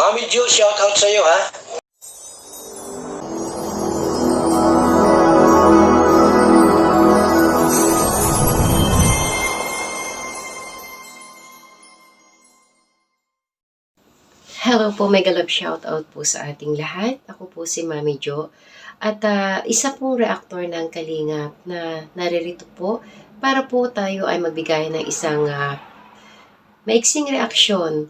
Mami Jo, shout out sa iyo ha. Hello po, mega love shoutout po sa ating lahat. Ako po si Mami Jo. At ah, isa pong reaktor ng Kalingap na naririto po para po tayo ay magbigay ng isang ah, maiksing reaksyon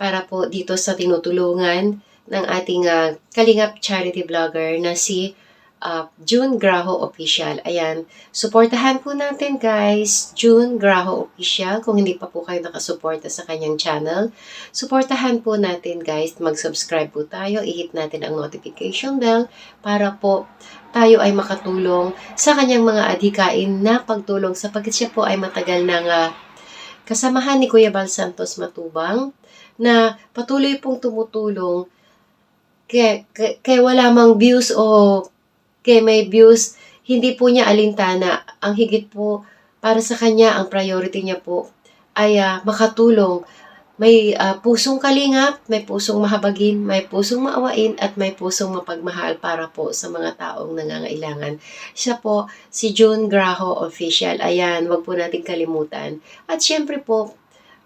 para po dito sa tinutulungan ng ating ah, Kalingap charity vlogger na si ah, June Graho Official. Ayan, supportahan po natin guys, June Graho Official. Kung hindi pa po kayo nakasuporta sa kanyang channel, Suportahan po natin guys, mag-subscribe po tayo, i-hit natin ang notification bell para po tayo ay makatulong sa kanyang mga adhikain na pagtulong sapagkat siya po ay matagal nang ah, kasamahan ni Kuya Bal Santos Matubang na patuloy pong tumutulong kaya, kaya, wala mang views o kaya may views, hindi po niya alintana. Ang higit po para sa kanya, ang priority niya po ay ah, makatulong may ah, pusong kalingap, may pusong mahabagin, may pusong maawain, at may pusong mapagmahal para po sa mga taong nangangailangan. Siya po, si June Graho Official. Ayan, wag po nating kalimutan. At syempre po,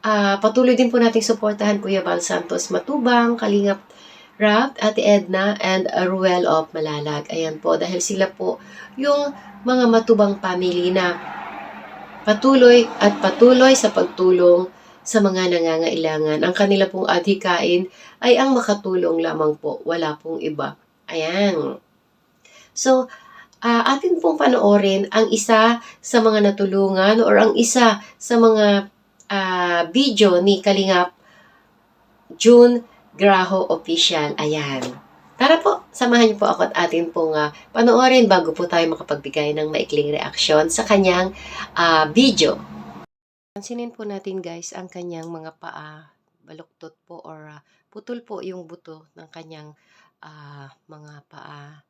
ah, patuloy din po nating suportahan Kuya Val Santos Matubang, Kalingap Rap, Ate Edna, and Ruel of Malalag. Ayan po, dahil sila po yung mga matubang family na patuloy at patuloy sa pagtulong sa mga nangangailangan. Ang kanila pong adhikain ay ang makatulong lamang po, wala pong iba. Ayan. So, ah, atin pong panoorin ang isa sa mga natulungan or ang isa sa mga ah, video ni Kalingap June Graho Official. Ayan. Tara po, samahan niyo po ako at atin pong ah, panoorin bago po tayo makapagbigay ng maikling reaksyon sa kanyang ah, video. Pansinin po natin guys ang kanyang mga paa, baluktot po or ah, putol po yung buto ng kanyang ah, mga paa.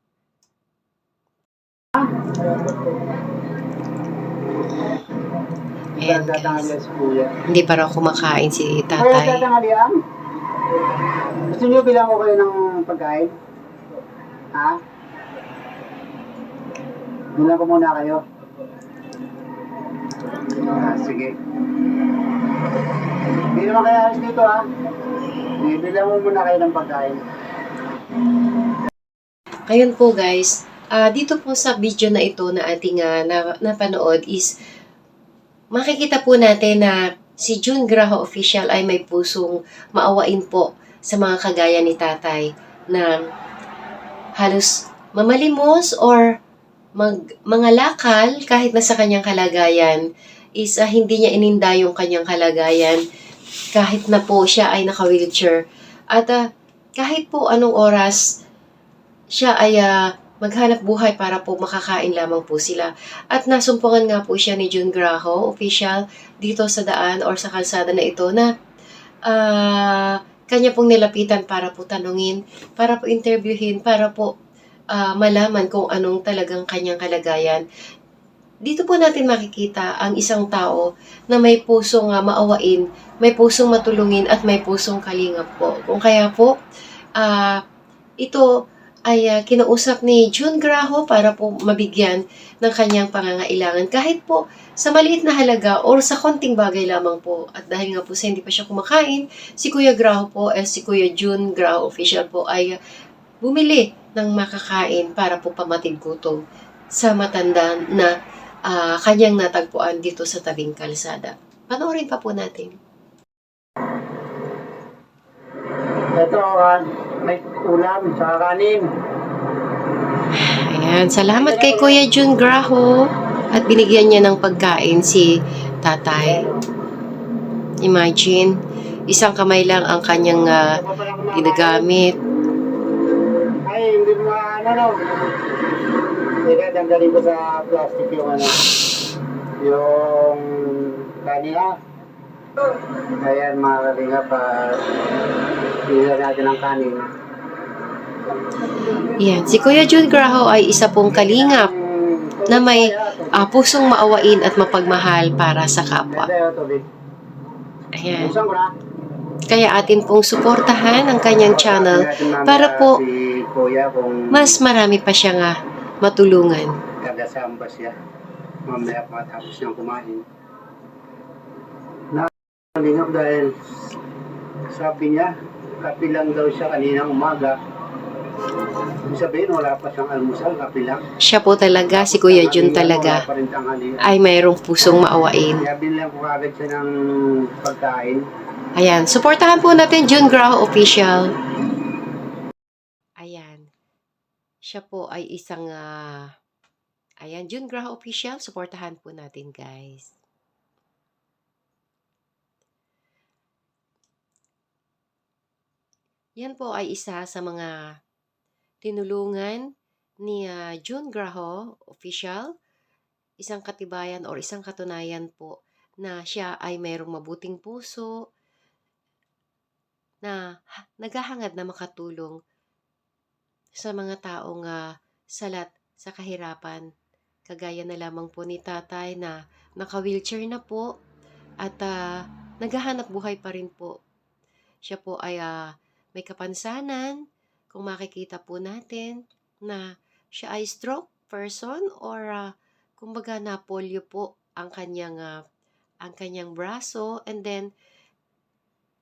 Ayan guys, hindi pa raw kumakain si Kaya tatay. tatanghalian? Gusto niyo bilang ko kayo ng pagkain? Ha? Bilang ko muna kayo. Ah, sige. Hindi naman kayo alis dito ha. Sige, bilang mo muna kayo ng pagkain. Ngayon po guys, ah, dito po sa video na ito na ating na, napanood is makikita po natin na si June Graho Official ay may pusong maawain po sa mga kagaya ni tatay na halos mamalimos or mag, mga lakal kahit na sa kanyang kalagayan is ah, hindi niya ininda yung kanyang kalagayan kahit na po siya ay naka-wheelchair. At ah, kahit po anong oras siya ay ah, maghanap buhay para po makakain lamang po sila. At nasumpungan nga po siya ni June Graho, official, dito sa daan or sa kalsada na ito na ah, kanya pong nilapitan para po tanungin, para po interviewin, para po ah, malaman kung anong talagang kanyang kalagayan. Dito po natin makikita ang isang tao na may pusong ah, maawain, may pusong matulungin at may pusong kalingap po. Kung kaya po, ah, ito ay ah, kinausap ni June Graho para po mabigyan ng kanyang pangangailangan. Kahit po sa maliit na halaga or sa konting bagay lamang po. At dahil nga po sa hindi pa siya kumakain, si Kuya Graho po, eh, si Kuya June Graho official po ay ah, bumili ng makakain para po pamatid gutom sa matanda na ah, kanyang natagpuan dito sa tabing kalsada. Panoorin pa po natin. Ito, ah, may ulam, sa kanin. Ayan, salamat kay Kuya June Graho at binigyan niya ng pagkain si tatay. Imagine, isang kamay lang ang kanyang ah, ginagamit. Ay, hindi mo ano, no? Teka, tanggalin ko sa plastic yung ano. Yung kanina. Ayan, mga kalinga pa. Pila natin ang kanin. Yan, si Kuya June Graho ay isa pong kalingap na may ah, pusong maawain at mapagmahal para sa kapwa. Tubig. Ayan. Kaya atin pong suportahan ang kanyang channel para po mas marami pa siya nga matulungan. taga-saan ba siya. Mamaya matapos niyang kumain. Nakalingap dahil sabi niya, kape lang daw siya kaninang umaga. Ibig sabihin, wala pa siyang almusal, kape lang. Siya po talaga, si Kuya Jun talaga, ay mayroong pusong maawain. Kaya binili ko agad siya ng pagkain. Ayan, suportahan po natin Jun Graho Official. Ayan. Siya po ay isang, ah, ayan, Jun Graho Official, suportahan po natin guys. Yan po ay isa sa mga tinulungan ni ah, Jun Graho Official, isang katibayan or isang katunayan po na siya ay mayroong mabuting puso, na ha- naghahangad na makatulong sa mga taong ah, salat sa kahirapan. Kagaya na lamang po ni tatay na naka-wheelchair na po at ah, naghahanap buhay pa rin po. Siya po ay ah, may kapansanan kung makikita po natin na siya ay stroke person or ah, kumbaga na polio po ang kanyang ah, ang kanyang braso. And then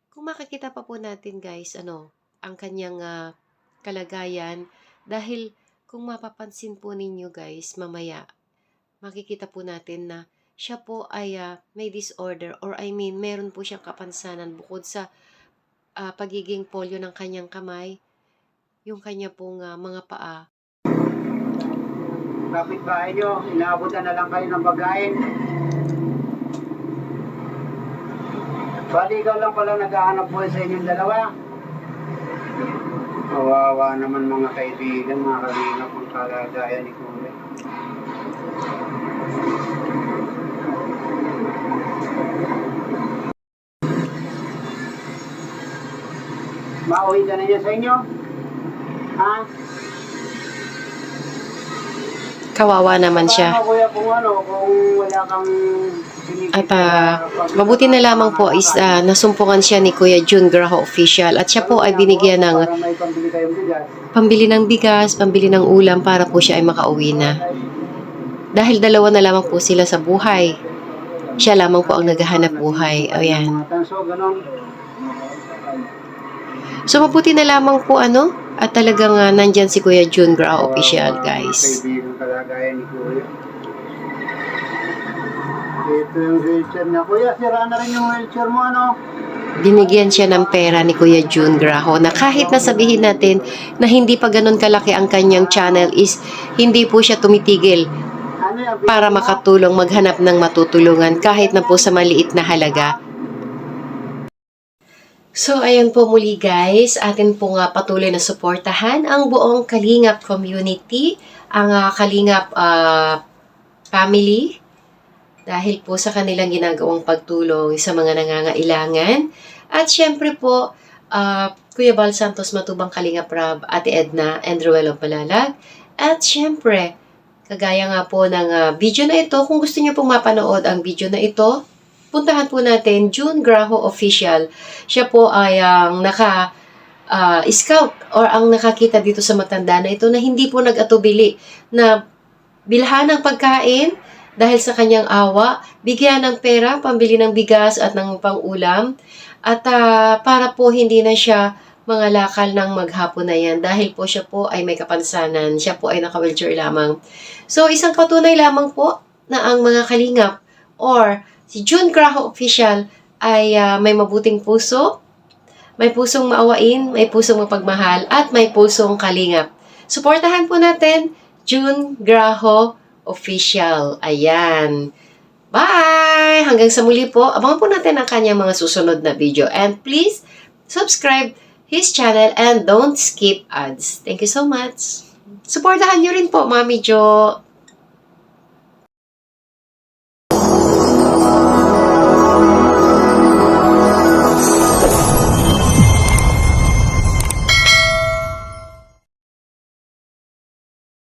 kung makikita pa po natin guys, ano, ang kanyang ah, kalagayan dahil kung mapapansin po ninyo guys, mamaya makikita po natin na siya po ay ah, may disorder or I mean, meron po siyang kapansanan bukod sa ah, pagiging polio ng kanyang kamay, yung kanya pong ah, mga paa. Kapit-bahay nyo, inaabutan na lang kayo ng pagkain. Bali, ikaw lang pala naghahanap buhay sa inyong dalawa. Kawawa naman mga kaibigan, mga kalingap ang kalagayan ni Kuya. Mauwi ka na niya sa inyo? Ha? Kawawa naman siya. Paano, kuya, kung ano, kung wala kang At pag- mabuti na lamang po is ah, nasumpungan siya ni Kuya Jun Graho Official at siya po ay binigyan ng pambili ng bigas, pambili ng ulam para po siya ay makauwi na. Dahil dalawa na lamang po sila sa buhay. Siya lamang po ang naghahanap buhay. Tanso, ganun. So mabuti na lamang po ano at talagang ah, nandyan si Kuya Jun Grau official guys. Kaibigan kalagayan ni Kuya. Ito yung wheelchair niya. Kuya, sira na rin yung wheelchair mo, ano? Binigyan siya ng pera ni Kuya Jun Graho na kahit na sabihin natin na hindi pa ganun kalaki ang kanyang channel is hindi po siya tumitigil Ano para makatulong maghanap ng matutulungan kahit na po sa maliit na halaga. So, ayan po muli guys, atin po nga patuloy na suportahan ang buong Kalingap community, ang ah, Kalingap ah, family, dahil po sa kanilang ginagawang pagtulong sa mga nangangailangan. At syempre po, ah, Kuya Bal Santos Matubang Kalingap Rab, Ate Edna, and Ruelo Palalag. At syempre, kagaya nga po ng ah, video na ito, kung gusto niyo pong mapanood ang video na ito, puntahan po natin June Graho Official. Siya po ay ang naka ah, scout or ang nakakita dito sa matanda na ito na hindi po nag-atubili na bilhan ng pagkain dahil sa kanyang awa, bigyan ng pera, pambili ng bigas at ng pang-ulam at ah, para po hindi na siya mga lakal ng maghapon na yan dahil po siya po ay may kapansanan, siya po ay naka-wheelchair lamang. So isang patunay lamang po na ang mga kalingap or si June Graho Official ay ah, may mabuting puso, may pusong maawain, may pusong mapagmahal, at may pusong kalingap. Suportahan po natin June Graho Official. Ayan. Bye! Hanggang sa muli po, abangan po natin ang kanyang mga susunod na video. And please, subscribe his channel and don't skip ads. Thank you so much. Suportahan nyo rin po, Mami Jo.